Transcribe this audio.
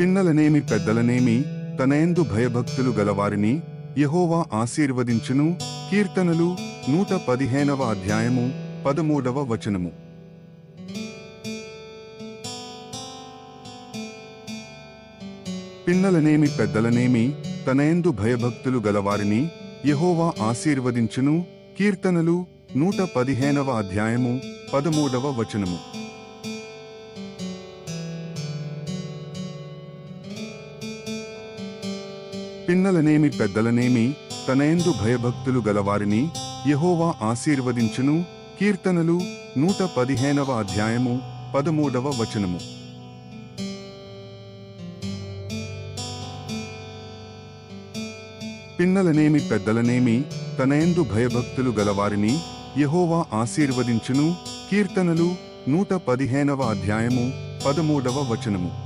పిన్నలనేమి పెద్దలనేమి తనయందు భయభక్తులు గలవారిని యహోవా ఆశీర్వదించును. కీర్తనలు నూట పదిహేనవ అధ్యాయము పదమూడవ వచనము. పిన్నలనేమి పెద్దలనేమి తనయందు భయభక్తులు గలవారిని యహోవా ఆశీర్వదించును. కీర్తనలు నూట పదిహేనవ అధ్యాయము పదమూడవ వచనము. పిన్నలనేమి పెద్దలనేమి తనయందు భయభక్తులు గలవారిని యహోవా ఆశీర్వదించును. కీర్తనలు నూట పదిహేనవ అధ్యాయము పదమూడవ వచనము. పిన్నలనేమి పెద్దలనేమి తనయందు భయభక్తులు గలవారిని యహోవా ఆశీర్వదించును. కీర్తనలు నూట పదిహేనవ అధ్యాయము పదమూడవ వచనము.